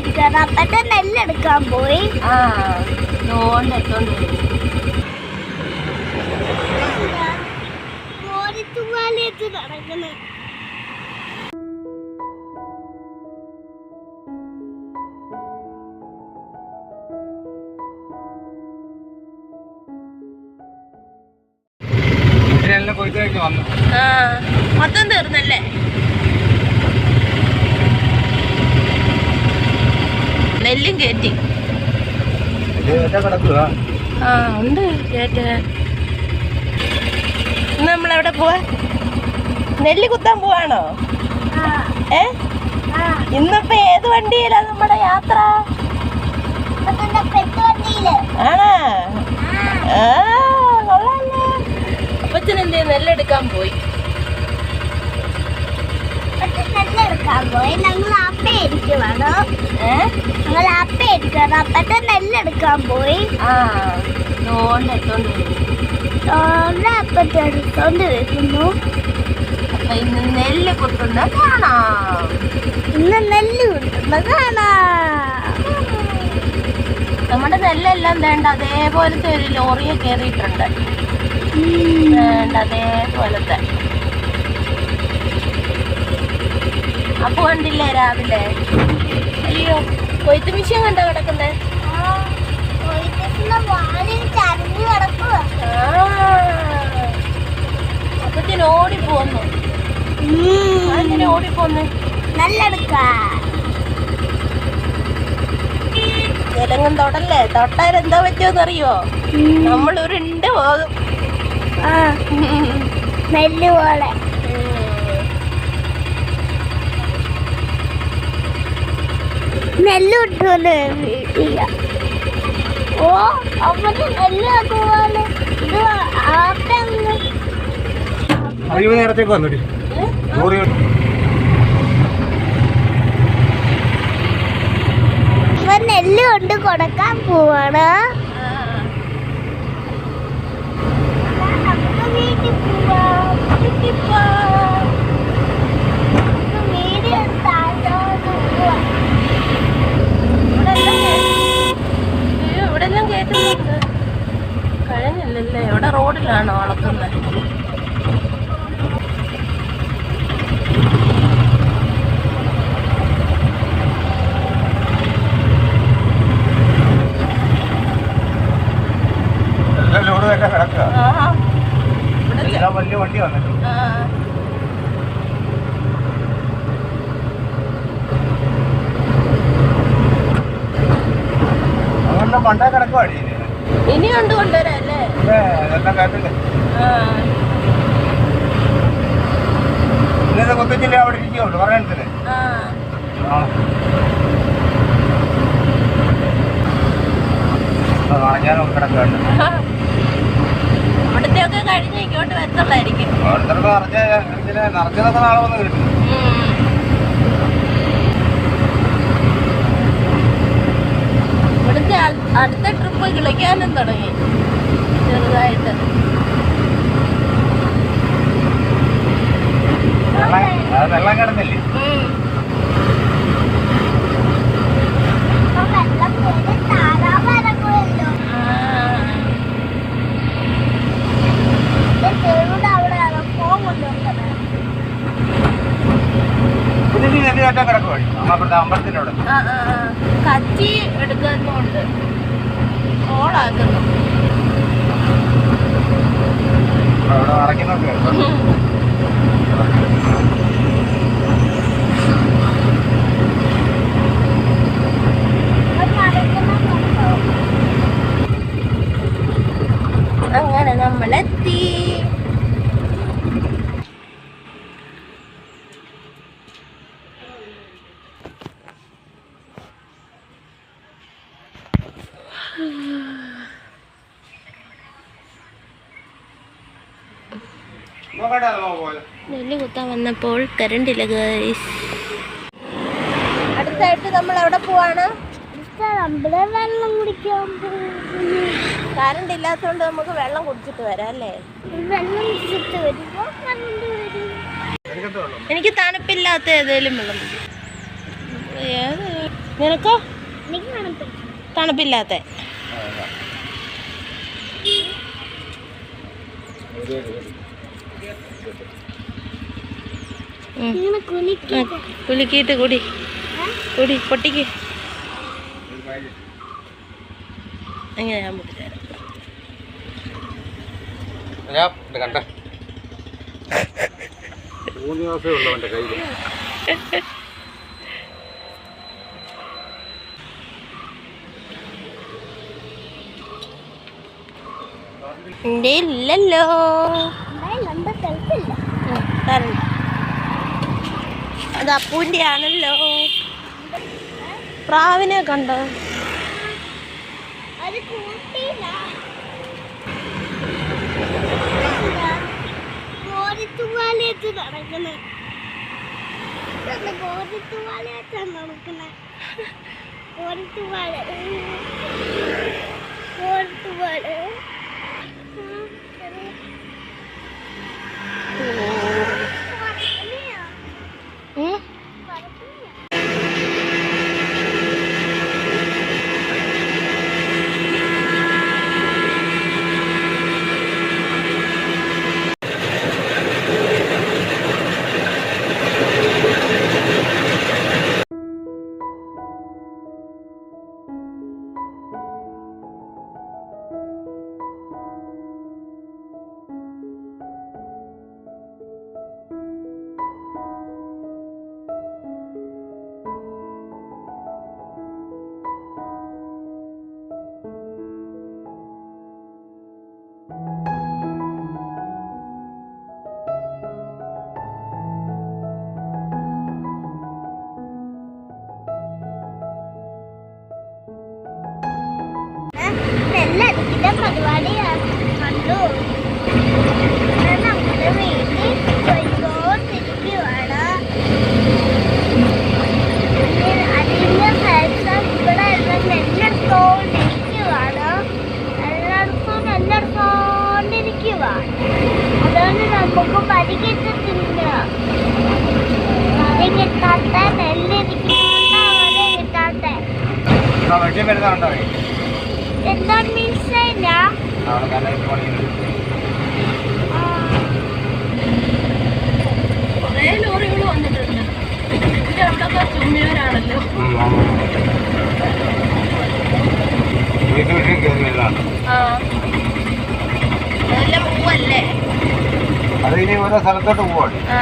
എടുക്കണം അപ്പത്തെ നെല്ലെടുക്കാൻ പോയി. ലോണ്ട് എടുത്തോണ്ട് നടക്കുന്നത് ആ മൊത്തം തീർന്നല്ലേ? നെല്ലും കയറ്റി ആ ഉണ്ട് കേറ്റ് ഇന്ന് നമ്മളെവിടെ പോവാ? നെല്ല് കുത്താൻ പോവാണോ? ആ. ഏ? ആ. ഇന്നിപ്പോ ഏത് വണ്ടിയിലാ നമ്മുടെ യാത്ര? ആണാ? എന്തേ നെല്ലെടുക്കാൻ പോയി? നെല്ലെടുക്കാൻ പോയി ഞങ്ങൾ അപ്പ ഇരിക്കുവാണ് ഏ ഞങ്ങൾ അപ്പ ഇരിക്കണം അപ്പത്തെ നെല്ലെടുക്കാൻ പോയി അപ്പത്തെ എടുത്തോണ്ട് അപ്പൊ ഇന്ന് നെല്ല് കുത്തുന്ന കാണാം. ഇന്ന് നെല്ല് കാണാം. നമ്മുടെ നെല്ലെല്ലാം വേണ്ട അതേപോലത്തെ ഒരു ലോറിയെ കയറിയിട്ടുണ്ട് വേണ്ട അതേപോലത്തെ. അപ്പൊ കണ്ടില്ലേ രാവിലെ? അയ്യോ കൊയ്ത്ത് മിഷ്യൻ കണ്ടോ കിടക്കുന്നേ? അപ്പത്തിന് ഓടിപ്പോന്നു. അതിനെ ഓടിപ്പോന്ന്? നല്ല ജലങ്ങും തൊടല്ലേ? തൊട്ടാൽ എന്താ പറ്റുമെന്നറിയോ നമ്മൾ ഉരുണ്ട് പോകും. നെല്ല് പോലെ. വീട്ടില്ല ഓ നെല്ല് അതുപോലെ ഇത് ആട്ടങ്ങ് അറിവ് നേരത്തേക്ക് നെല്ല് കൊണ്ട് കൊടുക്കാൻ പോവാണ്. നമുക്ക് വീട്ടിൽ പോവാ വീട്ടിൽ പോവാം നമുക്ക് വീട് താഴോട്ട് പോവാം ഇവിടെ എല്ലാം കഴിഞ്ഞില്ലല്ലേ ഇവിടെ റോഡിലാണോ വളർത്തുന്നത്. ഇവിടെ വലിയ വണ്ടി വന്നിട്ട് ആ. അതുകൊണ്ട് പണ്ടേ കിടക്കുക അടി ഇനി കൊണ്ട് കൊണ്ടുവരാം അല്ലേ ഇതെല്ലാം കേട്ടില്ലേ. ഇന്നത്തെ കൊത്തിച്ചില്ലേ അവിടെ ഇരിക്കുള്ളൂ പറയണത്തില്ലേ ആ. ആ. കാണിക്കാനും കിടക്കുകയുണ്ട് ഇവിടുത്തെ ഒക്കെ കഴിഞ്ഞ് ഇങ്ങോട്ട് വരത്തുള്ളായിരിക്കും ഓരോരുത്തർക്ക് നിറച്ച നിറച്ചതൊക്കെ നാളെ വന്ന് കിട്ടും ഇവിടുത്തെ അടുത്ത ട്രിപ്പ് കിളിക്കാനും തുടങ്ങി. ചെറുതായിട്ട്. വെള്ളം കിടന്നില്ലേ? താറാവരക്കുമല്ലോ ആ. അവിടെ അമ്മ അമ്പലത്തിന്റെ അവിടെ ആ, ആ, ആ. കച്ചി എടുക്കുന്നുണ്ട് ഓളാക്കുന്നു അങ്ങനെ നമ്മളെത്തി. നെല്ല് കുത്താൻ വന്നപ്പോൾ കരണ്ടില്ല ഗൈസ് അടുത്തായിട്ട് നമ്മൾ അവിടെ പോവാണ്. വെള്ളം കുടിക്കാൻ കറണ്ട് ഇല്ലാത്തതുകൊണ്ട് നമുക്ക് വെള്ളം കുടിച്ചിട്ട് വരാം അല്ലേ? വെള്ളം കുടിച്ചിട്ട് കറണ്ട് എനിക്ക് തണുപ്പില്ലാത്ത ഏതേലും വെള്ളം നിനക്കോ? തണുപ്പില്ലാത്ത. കുലുക്കിയിട്ട് കുടി. കുടി പൊട്ടിക്ക്. അങ്ങനെ ഞാൻ കണ്ട. മൂന്ന് ദിവസമേ ഉള്ളൂ കയ്യിൽ ഇല്ലല്ലോ. തരണ്ട അത് അപ്പൂന്റെ ആണല്ലോ. പ്രാവിനെ കണ്ടോ? നടക്കണേ. നടക്കണേ? Oh. വെട്ടി വരുന്നുണ്ടോ എന്താ മീൻസ് കുറേ ലോറികൾ വന്നിട്ടുണ്ട്. ഇതിന്റെ അവിടെയൊക്കെ ചുമ്മിയവരാണല്ലോ. വീട്ടിൽ വീട്ടിൽ അത് ഇനി ഓരോ സ്ഥലത്തോട്ട് പോവാണ്. ആ.